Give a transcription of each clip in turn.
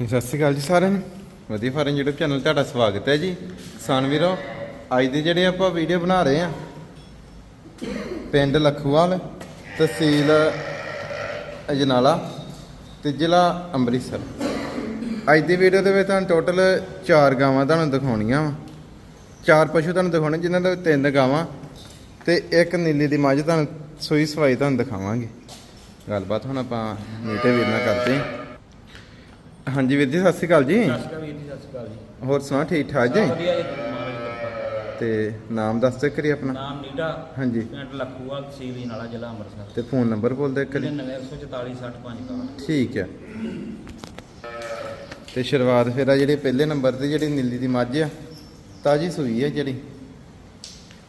ਸਤਿ ਸ਼੍ਰੀ ਅਕਾਲ ਜੀ ਸਾਰਿਆਂ ਨੂੰ। ਵਧੀਆ ਫਾਰਮ YouTube ਚੈਨਲ ਤੁਹਾਡਾ ਸਵਾਗਤ ਹੈ ਜੀ। ਕਿਸਾਨ ਵੀਰੋ, ਅੱਜ ਦੀ ਜਿਹੜੇ ਆਪਾਂ ਵੀਡੀਓ ਬਣਾ ਰਹੇ ਆ ਪਿੰਡ ਲਖੂਵਾਲ, ਤਹਿਸੀਲ ਅਜਨਾਲਾ ਤੇ ਜ਼ਿਲ੍ਹਾ ਅੰਮ੍ਰਿਤਸਰ। ਅੱਜ ਦੀ ਵੀਡੀਓ ਦੇ ਵਿੱਚ ਤੁਹਾਨੂੰ ਟੋਟਲ 4 ਗਾਵਾਂ ਤੁਹਾਨੂੰ ਦਿਖਾਉਣੀਆਂ ਵਾ। ਚਾਰ ਪਸ਼ੂ ਤੁਹਾਨੂੰ ਦਿਖਾਉਣੇ, ਜਿਨ੍ਹਾਂ ਦੇ ਤਿੰਨ ਗਾਵਾਂ ਤੇ ਇੱਕ ਨੀਲੀ ਦੀ ਮੱਝ ਤੁਹਾਨੂੰ ਸੂਈ ਸਵਾਈ ਤੁਹਾਨੂੰ ਦਿਖਾਵਾਂਗੇ। ਗੱਲਬਾਤ ਹੁਣ ਆਪਾਂ ਮੀਟੇ ਵੀਰ ਨਾਲ ਕਰਦੇ ਹਾਂ। ਹਾਂਜੀ ਵੀਰ ਜੀ ਸਤਿ ਸ਼੍ਰੀ ਅਕਾਲ ਜੀ। ਸਤਿ ਸ਼੍ਰੀ ਅਕਾਲ ਵੀਰ ਜੀ ਸਤਿ ਸ਼੍ਰੀ ਅਕਾਲ ਜੀ। ਹੋਰ ਸੁਣਾ ਠੀਕ ਠਾਕ ਜੀ? ਵਧੀਆ ਜੀ ਮਹਾਰਾਜ ਦੀ ਕਿਰਪਾ ਤੇ ਨਾਮ ਦੱਸ ਦੇ ਕਰੀ ਆਪਣਾ। ਨਾਮ ਨੀਟਾ ਹਾਂਜੀ। ਪਿੰਡ ਲੱਖੂਵਾਲ ਤਹਿਸੀਲ ਹੀ ਨਾਲਾ ਜ਼ਿਲ੍ਹਾ ਅੰਮ੍ਰਿਤਸਰ। ਤੇ ਫੋਨ ਨੰਬਰ ਬੋਲ ਦੇ ਕਰੀ 9144 65 ਠੀਕ ਹੈ। ਤੇ ਸ਼ੁਰੂਆਤ ਫਿਰ ਆ ਜਿਹੜੇ ਪਹਿਲੇ ਨੰਬਰ ਤੇ ਜਿਹੜੀ ਨੀਲੀ ਦੀ ਮੱਝ ਆ ਤਾਜੀ ਸੂਈ ਹੈ ਜਿਹੜੀ।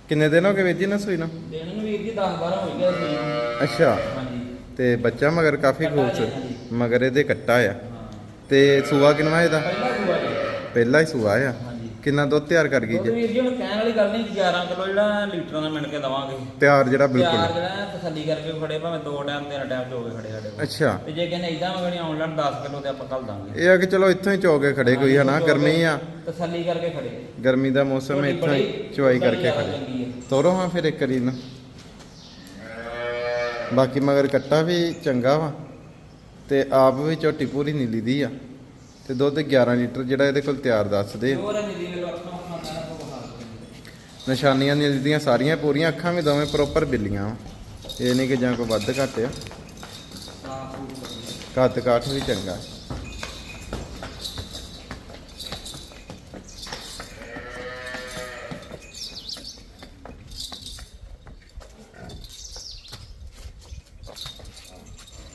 ਕਿੰਨੇ ਦਿਨ ਹੋ ਗਏ ਵੀਰ ਜੀ ਨਾ ਸੂਈ ਨੂੰ? ਦਿਨ ਨੂੰ ਵੀਰ ਜੀ 10 12 ਹੋ ਗਿਆ ਸੀ ਅੱਛਾ। ਹਾਂਜੀ। ਤੇ ਬੱਚਾ ਮਗਰ ਕਾਫੀ ਖੂਬਸੂਰਤ। ਮਗਰ ਇਹਦੇ ਕੱਟਾ ਆ। ਤੇ ਸੂਆ ਕਿੰਨਾ ਇਹਦਾ? ਪਹਿਲਾ ਸੂਆ ਜੀ ਪਹਿਲਾ ਹੀ ਸੂਆ ਆ। ਹਾਂਜੀ ਕਿੰਨਾ ਦੁੱਧ ਤਿਆਰ ਕਰ ਗਈ ਦੁੱਧ ਜੀ? ਵੀਰ ਜੀ ਹੁਣ ਕਹਿਣ ਵਾਲੀ ਗੱਲ ਨਹੀਂ 11 ਕਿਲੋ ਜਿਹੜਾ ਲੀਟਰਾਂ ਦਾ ਮਿਣ ਕੇ ਦਵਾਂਗੇ। ਤਿਆਰ ਜਿਹੜਾ ਤਿਆਰ ਬਿਲਕੁਲ। ਜਿਹੜਾ ਹੈ ਤਸੱਲੀ ਕਰਕੇ ਖੜੇ ਭਾਵੇਂ ਦੋ ਟਾਈਮ ਤਿੰਨ ਟਾਈਮ ਚ ਹੋ ਗਏ ਖੜੇ ਸਾਡੇ ਕੋਲ। ਅੱਛਾ। ਤੇ ਜੇ ਕਹਿੰਦੇ ਇਦਾਂ ਮੰਗਣੀ ਆਨਲਾਈਨ 10 ਕਿਲੋ ਤੇ ਆਪਾਂ ਕੱਲ ਦਾਂਗੇ। ਇਹ ਆ ਕਿ ਚਲੋ ਇੱਥੋਂ ਹੀ ਚੌਕੇ ਖੜੇ ਕੋਈ ਹਨਾ ਗਰਮੀ ਆ। ਤਸੱਲੀ ਕਰਕੇ ਖੜੇ। ਗਰਮੀ ਦਾ ਮੌਸਮ ਹੈ ਇੱਥੋਂ ਹੀ ਚੁਆਈ ਕਰਕੇ ਖੜੇ। ਤੋਰੋ ਹਾਂ ਫਿਰ ਇੱਕ ਵਾਰੀ ਨਾ ਬਾਕੀ ਮਗਰ ਕੱਟਾ ਵੀ ਚੰਗਾ ਵਾ। ਤੇ ਆਪ ਵੀ ਝੋਟੀ ਪੂਰੀ ਨੀਲੀ ਦੀ ਆ। ਤੇ ਦੁੱਧ 11 ਲੀਟਰ ਜਿਹੜਾ ਇਹਦੇ ਕੋਲ ਤਿਆਰ ਦੱਸਦੇ ਆ। ਨਿਸ਼ਾਨੀਆਂ ਨੀਲੀ ਦੀਆਂ ਸਾਰੀਆਂ ਪੂਰੀਆਂ ਅੱਖਾਂ ਵੀ ਦੋਵੇਂ ਪ੍ਰੋਪਰ ਬਿੱਲੀਆਂ ਇਹ ਨਹੀਂ ਕਿ ਜਾਂ ਕੋਈ ਵੱਧ ਘੱਟ ਆ। ਕੱਦ ਕਾਠ ਵੀ ਚੰਗਾ।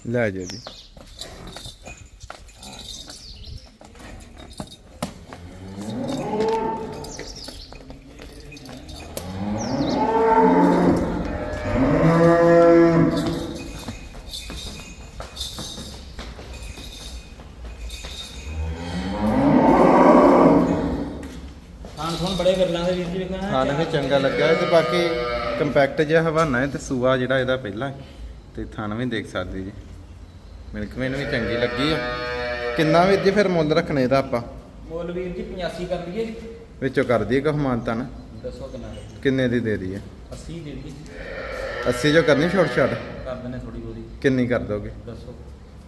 ਲੈ ਜੀ। ਹਾਂ ਬੜੇ ਗੱਲਾਂ ਦੇ ਵੀਰ ਜੀ ਵੇਖਣਾ ਖਾਣ ਵੀ ਚੰਗਾ ਲੱਗਾ ਤੇ ਬਾਕੀ ਕੰਪੈਕਟ ਜਿਹਾ ਹਵਾਨਾ ਹੈ ਤੇ ਸੂਆ ਜਿਹੜਾ ਇਹਦਾ ਪਹਿਲਾ ਹੈ। ਤੇ ਥਣ ਵੀ ਦੇਖ ਸਕਦੇ ਜੀ। ਮਿਲਕ ਮੈਨੂੰ ਵੀ ਚੰਗੀ ਲੱਗੀ ਆ। ਕਿੰਨਾ ਵੀ ਜੀ ਫਿਰ ਮੁੱਲ ਰੱਖਣੇ ਇਹਦਾ ਆਪਾਂ? ਮੁੱਲ ਵੀਰ ਜੀ 85 ਕਰ ਲਈਏ ਵਿੱਚੋਂ ਕਰ ਦਈਏ ਕੋ ਹਮਾਨਤਾ ਨਾ। ਦੱਸੋ ਕਿੰਨਾ ਕਿੰਨੇ ਦੀ ਦੇ ਦਈਏ? 80 ਦੇ ਦੀ 80 ਜੋ ਕਰਨੀ ਛੋਟ ਛੱਡ ਕਰ ਦਿੰਨੇ ਥੋੜੀ ਬੋਲੀ ਕਿੰਨੀ ਕਰ ਦੋਗੇ? ਦੱਸੋ।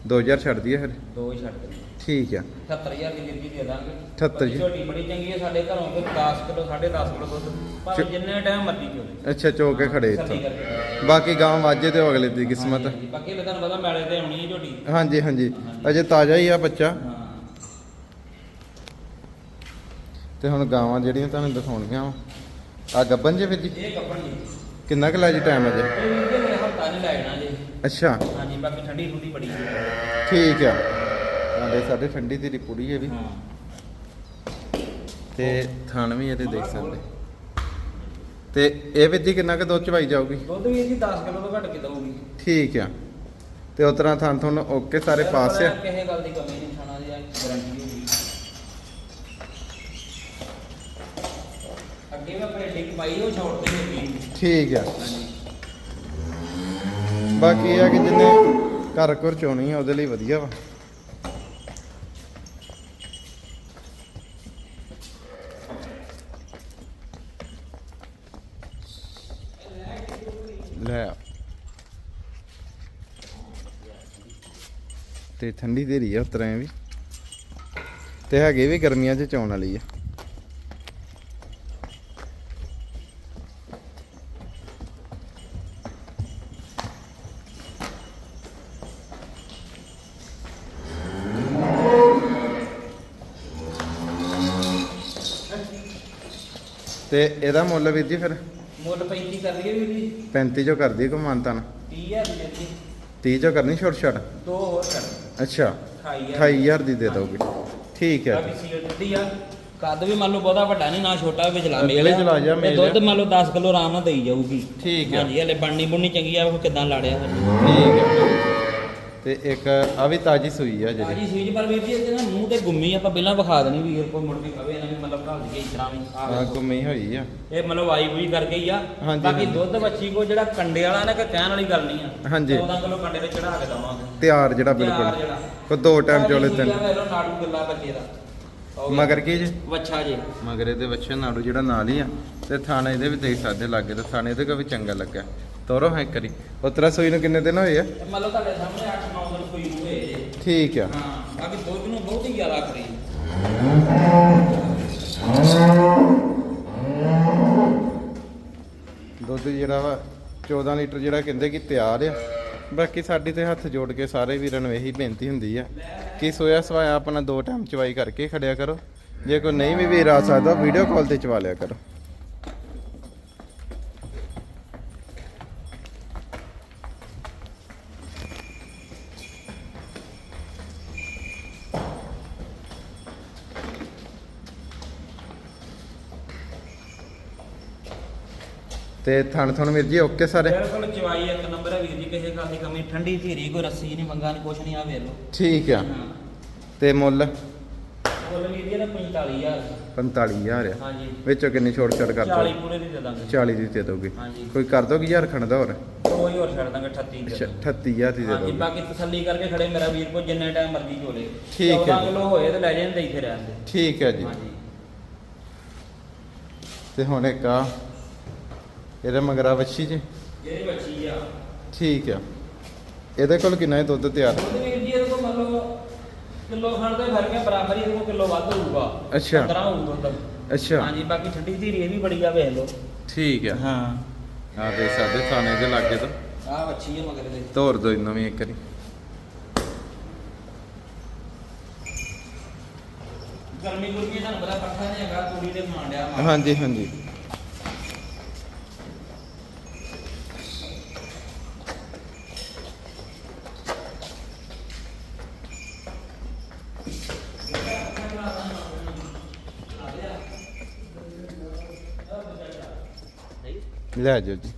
2000 ਛੱਡ ਦਈਏ ਫਿਰ? ਦੋ ਹੀ ਛੱਡ ਦੇ ਠੀਕ ਆ। 78000 ਦੀ ਜੀ ਦੇ ਦਾਂਗੇ। 78 ਜੀ। ਛੋਟੀ ਬੜੀ ਚੰਗੀ ਹੈ ਸਾਡੇ ਘਰੋਂ ਕੋਈ 10 ਕਿਲੋ 10.5 ਕਿਲੋ ਦੁੱਧ ਚ- ਜਿੰਨੇ ਟਾਈਮ ਮਰਜ਼ੀ ਚੋਲੇ ਅੱਛਾ ਚੋ ਕੇ ਖੜੇ ਇੱਥੋਂ। ਬਾਕੀ ਗਾਂ ਵਾਜੇ ਤੇ ਅਗਲੇ ਦੀ ਕਿਸਮਤ। ਬਾਕੀ ਲੈ ਤੁਹਾਨੂੰ ਪਤਾ ਮੈਲੇ ਤੇ ਆਉਣੀ ਹੈ ਝੋਟੀ। ਹਾਂਜੀ ਹਾਂਜੀ। ਅਜੇ ਤਾਜ਼ਾ ਹੀ ਆ ਬੱਚਾ। ਹਾਂ। ਤੇ ਹੁਣ ਗਾਵਾਂ ਜਿਹੜੀਆਂ ਤੁਹਾਨੂੰ ਦਿਖਾਉਣੀਆਂ ਆ ਗੱਬਨ ਜੇ ਫਿਰ ਜੀ? ਇਹ ਕੱਪਣ ਜੀ। ਕਿੰਨਾ ਕੁ ਲੈ ਜੀ ਟਾਈਮ ਅਜੇ? ਇਹ ਹਫਤਾ ਨਹੀਂ ਜੀ। ਅੱਛਾ। ਹਾਂਜੀ ਬਾਕੀ ਠੰਡੀ ਠੁੰਡੀ ਬੜੀ ਹੈ। ਠੀਕ ਆ। ਸਾਡੇ ਸਾਡੇ ਠੰਡੀ ਦੀ ਪੁੜੀ ਹੈ ਵੀ। ਹਾਂ। ਤੇ ਥਣ ਵੀ ਇਹਦੇ ਦੇਖ ਸਕਦੇ। ਤੇ ਇਹ ਵਿੱਧੀ ਕਿੰਨਾ ਕੁ ਦੁੱਧ ਚਵਾਈ ਜਾਊਗੀ? ਦੁੱਧ ਵੀਰ ਜੀ 10 ਕਿਲੋ ਤੋਂ ਘੱਟ ਕੇ ਦਊਗੀ। ਠੀਕ ਆ। ਤੇ ਉਸ ਤਰ੍ਹਾਂ ਥਣ ਤੁਹਾਨੂੰ ਓਕੇ ਸਾਰੇ ਪਾਸ। ਆ ਕਿਸੇ ਗੱਲ ਦੀ ਕਮੀ ਨਹੀਂ ਖਾਣਾ ਦੀ ਗਾਰੰਟੀ ਹੋਊਗੀ। ਅੱਗੇ ਵੀ ਆਪਣੇ ਟਿਕ ਪਾਈ ਉਹ ਛੋੜ ਤੇ ਹੋਈ ਠੀਕ ਆ। ਬਾਕੀ ਇਹ ਆ ਕਿ ਜਿੰਨੇ ਘਰ ਘਰ ਚੋਣੀ ਆ, ਉਹਦੇ ਲਈ ਵਧੀਆ ਵਾ। ਲੈ ਤੇ ਠੰਡੀ ਦੇ ਰਹੀ ਆ ਉਸ ਤਰ੍ਹਾਂ ਵੀ। ਤੇ ਹੈਗੇ ਵੀ ਗਰਮੀਆਂ 'ਚ ਚੋਣ ਵਾਲੀ ਆ। ਤੇ ਇਹਦਾ ਮੁੱਲ ਵੀਰ ਜੀ ਫਿਰ? ਮੁੱਲ 35 ਕਰ ਲਈਏ ਵੀਰ ਜੀ। 35 ਜੋ ਕਰਦੀ ਕੋ ਮਾਨਤਾ ਨਾ 30000 ਦੀ ਜੀ। 30 ਜੋ ਕਰਨੀ ਛੋਟ ਛੋਟ? ਦੋ ਹੋਰ ਛੱਡ ਅੱਛਾ। 28000 28000 ਦੀ ਦੇ ਦੋਗੇ ਠੀਕ ਹੈ ਆ। ਕੱਦ ਵੀ ਮੰਨ ਲਓ ਬਹੁਤਾ ਵੱਡਾ ਨਹੀਂ ਨਾ ਛੋਟਾ ਵਿਚਲਾ ਮੇਲ ਅੱਗੇ ਚਲਾ ਜਾ, ਮੇਲ ਦੁੱਧ। ਮੰਨ ਲਓ 10 ਕਿਲੋ ਆਰਾਮ ਨਾਲ ਦੇਈ ਜਾਊਗੀ। ਠੀਕ ਆ ਹਾਂਜੀ ਹਲੇ ਬਣਨੀ ਬੁਣਨੀ ਚੰਗੀ ਆ ਉਹ ਕਿਦਾਂ ਲਾੜਿਆ ਠੀਕ ਹੈ। ਤੇ ਇੱਕ ਆ ਵੀ ਤਾਜੀ ਸੂਈ ਆ ਜਿਹੜੀ। ਆਜੀ ਸੀਜ ਪਰ ਵੀਰ ਜੀ ਇਹਦੇ ਨਾ ਮੂੰਹ ਤੇ ਗੁੰਮੀ ਆਪਾਂ ਪਹਿਲਾਂ ਵਿਖਾ ਦੇਣੀ ਵੀਰ ਕੋਈ ਮੁੜ ਕੇ ਕਵੇ ਇਹਨਾਂ ਵੀ ਮਤਲਬ ਘਾਲ ਦਈਏ ਇਸ ਤਰ੍ਹਾਂ ਵੀ। ਆ। ਗੁੰਮੀ ਹੋਈ ਆ। ਇਹ ਮਤਲਬ ਵਾਈ ਬੂਈ ਕਰਕੇ ਹੀ ਆ। ਹਾਂਜੀ, ਬਾਕੀ ਹਾਂਜੀ। ਦੁੱਧ ਬੱਚੀ ਕੋ ਜਿਹੜਾ ਕੰਡੇ ਵਾਲਾ ਨਾ ਕਿ ਕਹਿਣ ਵਾਲੀ ਗੱਲ ਨਹੀਂ ਆ। ਹਾਂਜੀ। 14 ਕਿਲੋ ਕੰਡੇ ਤੇ ਚੜਾ ਕੇ ਦਵਾਂਗੇ। ਤਿਆਰ ਜਿਹੜਾ ਤਿਆਰ ਬਿਲਕੁਲ। ਜਿਹੜਾ। ਕੋ ਦੋ ਟਾਈਮ ਚੋਲੇ ਤਿੰਨ। ਵੇਖ ਲਓ ਨਾੜੂ ਗੱਲਾ ਬੱਚੇ ਦਾ। ਉਹ ਮਗਰ ਕੀ ਜੀ? ਵੱਛਾ ਜੇ। ਮਗਰ ਇਹਦੇ ਬੱਚੇ ਨਾੜੂ ਜਿਹੜਾ ਨਾਲ ਹੀ ਆ। ਤੇ ਥਾਣੇ ਇਹਦੇ ਵੀ ਦੇਖ ਸਕਦੇ ਲੱਗੇ ਤੇ ਥਾਣੇ ਇਹਦੇ ਕੋ ਵੀ ਚੰਗਾ ਲੱਗਾ ਤੋਰੋ ਹੈ ਕਰੀ ਉਤਰਾ ਸੂਈ ਨੂੰ ਕਿੰਨੇ ਦਿਨ ਹੋਏ ਆ? ਮੰਨ ਲਓ ਤੁਹਾਡੇ ਸਾਹਮਣੇ 8-9 ਦਿਨ ਕੋਈ ਹੋਏ ਜੇ। ਠੀਕ ਆ। ਹਾਂ ਬਾਕੀ ਦੁੱਧ ਨੂੰ ਬਹੁਤ ਹੀ ਜ਼ਿਆਦਾ ਕਰੀ ਦੁੱਧ ਜਿਹੜਾ ਵਾ 14 ਲੀਟਰ ਜਿਹੜਾ ਕਹਿੰਦੇ ਕਿ ਤਿਆਰ ਆ। ਬਾਕੀ ਸਾਡੀ ਤੇ ਹੱਥ ਜੋੜ ਕੇ ਸਾਰੇ ਵੀਰਾਂ ਨੂੰ ਇਹੀ ਬੇਨਤੀ ਹੁੰਦੀ ਆ ਕਿ ਸੋਇਆ ਸਵਾਇਆ ਆਪਣਾ ਦੋ ਟਾਈਮ ਚਵਾਈ ਕਰਕੇ ਖੜਿਆ ਕਰੋ। ਜੇ ਕੋਈ ਨਹੀਂ ਵੀ ਵੀਰ ਆ ਸਕਦਾ ਵੀਡੀਓ ਕਾਲ ਤੇ ਚਵਾ ਲਿਆ ਕਰੋ। ਤੇ ਥਣ ਥਣ ਵੀਰ ਜੀ ਓਕੇ ਸਾਰੇ? ਬਿਲਕੁਲ ਚਵਾਈ ਇੱਕ ਨੰਬਰ ਹੈ ਵੀਰ ਜੀ ਕਿਸੇ ਗੱਲ ਦੀ ਕਮੀ ਠੰਡੀ ਧੀਰੀ ਕੋਈ ਰੱਸੀ ਨਹੀਂ ਮੰਗਾ ਨਹੀਂ ਕੁਛ ਨਹੀਂ ਆ ਵੇਖ ਲਓ। ਠੀਕ ਆ। ਹਾਂ। ਤੇ ਮੁੱਲ? ਬੋਲ ਵੀਰ ਜੀ ਇਹਦਾ 45000 45000 ਆ। ਹਾਂਜੀ। ਵਿੱਚੋਂ ਕਿੰਨੀ ਛੋਟ ਛੜ ਕਰ 40 ਦੋ ਪੂਰੇ ਦੀ ਦੇ ਦਾਂਗੇ। 40 ਦੀ ਦੇ ਦੋਗੇ। ਹਾਂਜੀ। ਕੋਈ ਕਰ ਦੋਗੇ ਯਾਰ ਖਣਦਾ ਹੋਰ? ਕੋਈ ਹੋਰ ਛੱਡ ਦਾਂਗੇ 38 ਦੇ ਅੱਛਾ ਦਾਂਗੇ। 38000 ਦੀ ਦੇ ਹਾਂਜੀ ਦੋਗੇ। ਬਾਕੀ ਤਸੱਲੀ ਕਰਕੇ ਖੜੇ ਮੇਰਾ ਵੀਰ ਕੋ ਜਿੰਨੇ ਟਾਈਮ ਮਰਜ਼ੀ ਝੋਲੇ ਠੀਕ ਹੈ 14 ਜੀ। ਕਿਲੋ ਹੋਏ ਤੇ ਲੈ ਜਾਂਦੇ ਇੱਥੇ ਰਹਿਣ ਦੇ। ਠੀਕ ਹੈ ਜੀ। ਹਾਂਜੀ। ਤੇ ਹੁਣ ਇੱਕ ਆ। ਇਹਦੇ ਮਗਰਾ ਵੱਛੀ ਜੀ? ਜਿਹੜੀ ਬੱਚੀ ਆ। ਠੀਕ ਆ। ਇਹਦੇ ਕੋਲ ਕਿੰਨਾ ਹੈ ਦੁੱਧ ਤਿਆਰ? ਉਹਦੇ ਵੀਰ ਜੀ ਇਹਦੇ ਕੋ ਮਤਲਬ ਕਿਲੋ ਖਾਣ ਦੇ ਫ਼ਰਕ ਹੈ ਬਰਾਬਰ ਹੀ ਇਹਦੇ ਕਿਲੋ ਵੱਧ ਹੋਊਗਾ। ਅੱਛਾ। 15 ਹੋਊ ਦੁੱਧ। ਅੱਛਾ। ਹਾਂਜੀ ਬਾਕੀ ਠੰਡੀ ਧੀਰੀ ਇਹ ਵੀ ਬੜੀ ਆ ਵੇਖ ਲਓ। ਠੀਕ ਆ। ਹਾਂ। ਆ ਦੇ ਸਾਡੇ ਥਾਣੇ ਦੇ ਲਾਗੇ ਤੋਂ। ਆ ਬੱਚੀ ਹੈ ਮਗਰ ਦੇ ਤੋਰ ਦੋ ਇਹਨੂੰ ਵੀ ਇੱਕ ਵਾਰੀ। ਗਰਮੀ ਗੁਰਮੀ ਤੁਹਾਨੂੰ ਪਤਾ ਪੱਠਾ ਨਹੀਂ ਹੈਗਾ ਤੂੜੀ ਦੇ ਮਾਂਡਿਆ ਹਾਂਜੀ ਹਾਂਜੀ। ਲੈ ਜਾਓ ਜੀ।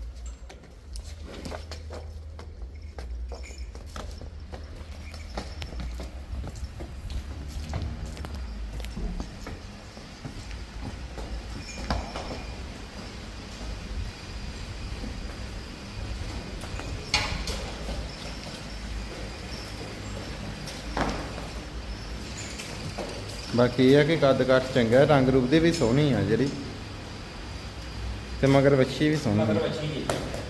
ਬਾਕੀ ਇਹ ਆ ਕਿ ਕੱਦ ਕੱਟ ਚੰਗਾ ਰੰਗ ਰੂਪ ਦੀ ਵੀ ਸੋਹਣੀ ਆ ਜਿਹੜੀ। ਤੇ ਮਗਰ ਵੱਛੀ ਵੀ ਸੋਹਣੀ ਮਗਰ ਆ। ਜੀ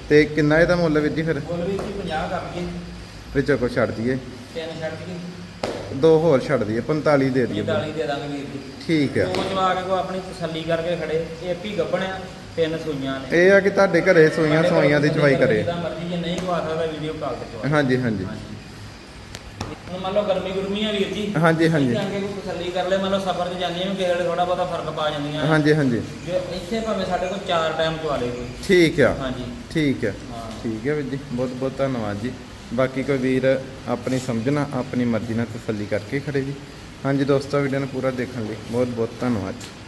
ਤੇ ਕਿੰਨਾ ਇਹਦਾ ਮੁੱਲ ਵੀਰ ਜੀ ਫਿਰ? ਬੋਲ ਵੀ ਜੀ 50 ਕਰ ਕੇ ਵਿੱਚੋਂ ਕੋ ਛੱਡ ਦਈਏ। ਤਿੰਨ ਛੱਡ ਕੇ ਦੋ ਹੋਰ ਛੱਡ ਦਈਏ 45 ਦੇ ਦਈਏ। 45 ਦੇ ਦਾਂਗੇ ਵੀਰ ਜੀ। ਠੀਕ ਹੈ ਦੋ ਜਵਾ ਕੇ ਕੋ ਆਪਣੀ ਤਸੱਲੀ ਕਰਕੇ ਖੜੇ। ਇਹ ਵੀ ਗੱਬਣਿਆ ਤਿੰਨ ਸੂਈਆਂ ਨੇ। ਇਹ ਆ ਕਿ ਤੁਹਾਡੇ ਘਰੇ ਸੋਈਆਂ ਸਵਾਈਆਂ ਦੀ ਚਵਾਈ ਕਰੇ। ਜਿੱਦਾਂ ਮਰਜ਼ੀ ਜੇ ਨਹੀਂ ਕੋ ਸਕਦਾ ਵੀਡੀਓ ਕਾਲ ਤੇ ਚਵਾ ਹਾਂਜੀ। ਹਾਂਜੀ। ਮੰਨ ਲਓ ਗਰਮੀ ਗੁਰਮੀ ਆ ਵੀਰ ਜੀ ਹਾਂਜੀ ਹਾਂਜੀ। ਜਾ ਕੇ ਕੋਈ ਤਸੱਲੀ ਕਰ ਲੈ ਮੰਨ ਲਓ ਸਫ਼ਰ ਤੇ ਜਾਂਦੀਆਂ ਵੀ ਕਿਸੇ ਵੇਲੇ ਥੋੜਾ ਬਹੁਤਾ ਫ਼ਰਕ ਪਾ ਜਾਂਦੀਆਂ। ਹਾਂਜੀ ਹਾਂਜੀ। ਜੋ ਇੱਥੇ ਭਾਵੇਂ ਸਾਡੇ ਕੋਲ ਚਾਰ ਟਾਈਮ ਚਵਾ ਲੇ ਕੋਈ। ਠੀਕ ਆ। ਹਾਂਜੀ। ਠੀਕ ਹੈ। ਵੀਰ ਜੀ। ਬਹੁਤ ਬਹੁਤ ਧੰਨਵਾਦ ਜੀ। ਬਾਕੀ ਕੋਈ ਵੀਰ ਆਪਣੀ ਸਮਝਣਾ ਆਪਣੀ ਮਰਜ਼ੀ ਨਾਲ ਤਸੱਲੀ ਕਰਕੇ ਖੜੇ ਜੀ। ਹਾਂਜੀ ਦੋਸਤੋ ਵੀਡੀਓ ਨੂੰ ਪੂਰਾ ਦੇਖਣ ਲਈ ਬਹੁਤ ਬਹੁਤ ਧੰਨਵਾਦ ਜੀ।